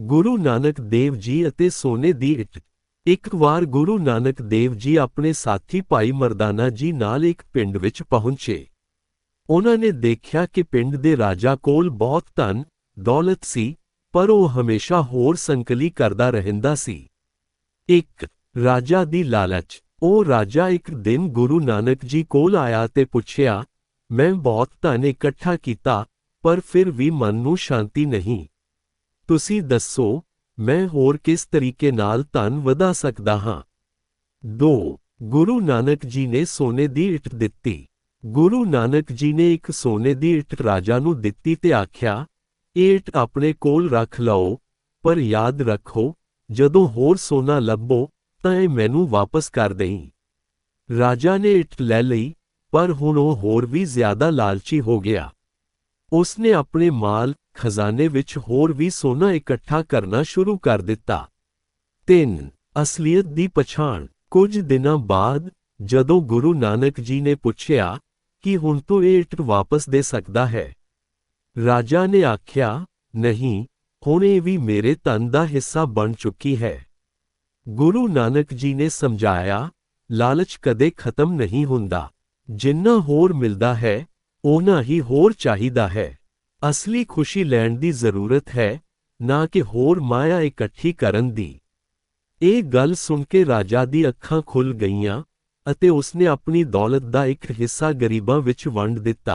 ਗੁਰੂ ਨਾਨਕ ਦੇਵ ਜੀ ਅਤੇ ਸੋਨੇ ਦੀ ਇੱਟ। ਇੱਕ ਵਾਰ ਗੁਰੂ ਨਾਨਕ ਦੇਵ ਜੀ ਆਪਣੇ ਸਾਥੀ ਭਾਈ ਮਰਦਾਨਾ ਜੀ ਨਾਲ ਇੱਕ ਪਿੰਡ ਵਿੱਚ ਪਹੁੰਚੇ। ਉਹਨਾਂ ਨੇ ਦੇਖਿਆ ਕਿ ਪਿੰਡ ਦੇ ਰਾਜਾ ਕੋਲ ਬਹੁਤ ਧਨ, ਦੌਲਤ ਸੀ, ਪਰ ਉਹ ਹਮੇਸ਼ਾ ਹੋਰ ਸੰਕਲੀ ਕਰਦਾ ਰਹਿੰਦਾ ਸੀ। ਇੱਕ ਰਾਜਾ ਦੀ ਲਾਲਚ। ਉਹ ਰਾਜਾ ਇੱਕ ਦਿਨ ਗੁਰੂ ਨਾਨਕ ਜੀ ਕੋਲ ਆਇਆ ਤੇ ਪੁੱਛਿਆ, ਮੈਂ ਬਹੁਤ ਧਨ ਇਕੱਠਾ ਕੀਤਾ, ਪਰ ਫਿਰ ਵੀ ਮਨ ਨੂੰ ਸ਼ਾਂਤੀ ਨਹੀਂ। ਤੁਸੀਂ ਦੱਸੋ, ਮੈਂ ਹੋਰ ਕਿਸ ਤਰੀਕੇ ਨਾਲ ਧਨ ਵਧਾ ਸਕਦਾ ਹਾਂ? 2 ਗੁਰੂ ਨਾਨਕ ਜੀ ਨੇ ਸੋਨੇ ਦੀ ਇੱਟ ਦਿੱਤੀ। ਗੁਰੂ ਨਾਨਕ ਜੀ ਨੇ ਇੱਕ ਸੋਨੇ ਦੀ ਇੱਟ ਰਾਜਾ ਨੂੰ ਦਿੱਤੀ ਤੇ ਆਖਿਆ, ਇਹ ਇੱਟ ਆਪਣੇ ਕੋਲ ਰੱਖ ਲਓ, ਪਰ ਯਾਦ ਰੱਖੋ, ਜਦੋਂ ਹੋਰ ਸੋਨਾ ਲੱਭੋ, ਤਾਂ ਇਹ ਮੈਨੂੰ ਵਾਪਸ ਕਰ ਦੇਈ। ਰਾਜਾ ਨੇ ਇੱਟ ਲੈ ਲਈ, ਪਰ ਹੁਣ ਉਹ ਹੋਰ ਵੀ ਜ਼ਿਆਦਾ ਲਾਲਚੀ ਹੋ ਗਿਆ। ਉਸਨੇ ਆਪਣੇ ਮਾਲ ਖਜ਼ਾਨੇ ਵਿੱਚ ਹੋਰ ਵੀ ਸੋਨਾ ਇਕੱਠਾ ਕਰਨਾ ਸ਼ੁਰੂ ਕਰ ਦਿੱਤਾ। 3 ਅਸਲੀਅਤ ਦੀ ਪਛਾਣ। ਕੁਝ ਦਿਨਾਂ ਬਾਅਦ ਜਦੋਂ ਗੁਰੂ ਨਾਨਕ ਜੀ ਨੇ ਪੁੱਛਿਆ ਕਿ ਹੁਣ ਤੋਂ ਇਹ ਇੱਟ ਵਾਪਸ ਦੇ ਸਕਦਾ ਹੈ, ਰਾਜਾ ਨੇ ਆਖਿਆ, ਨਹੀਂ, ਹੁਣ ਇਹ ਵੀ ਮੇਰੇ ਧਨ ਦਾ ਹਿੱਸਾ ਬਣ ਚੁੱਕੀ ਹੈ। ਗੁਰੂ ਨਾਨਕ ਜੀ ਨੇ ਸਮਝਾਇਆ, ਲਾਲਚ ਕਦੇ ਖਤਮ ਨਹੀਂ ਹੁੰਦਾ। ਜਿੰਨਾ ਹੋਰ ਮਿਲਦਾ ਹੈ ਉਹਨਾਂ ਹੀ ਹੋਰ ਚਾਹੀਦਾ ਹੈ। ਅਸਲੀ ਖੁਸ਼ੀ ਲੈਣ ਦੀ ਜ਼ਰੂਰਤ ਹੈ, ਨਾ ਕਿ ਹੋਰ ਮਾਇਆ ਇਕੱਠੀ ਕਰਨ ਦੀ। ਇਹ ਗੱਲ ਸੁਣ ਕੇ ਰਾਜਾ ਦੀ ਅੱਖਾਂ ਖੁੱਲ ਗਈਆਂ ਅਤੇ ਉਸਨੇ ਆਪਣੀ ਦੌਲਤ ਦਾ ਇੱਕ ਹਿੱਸਾ ਗਰੀਬਾਂ ਵਿੱਚ ਵੰਡ ਦਿੱਤਾ।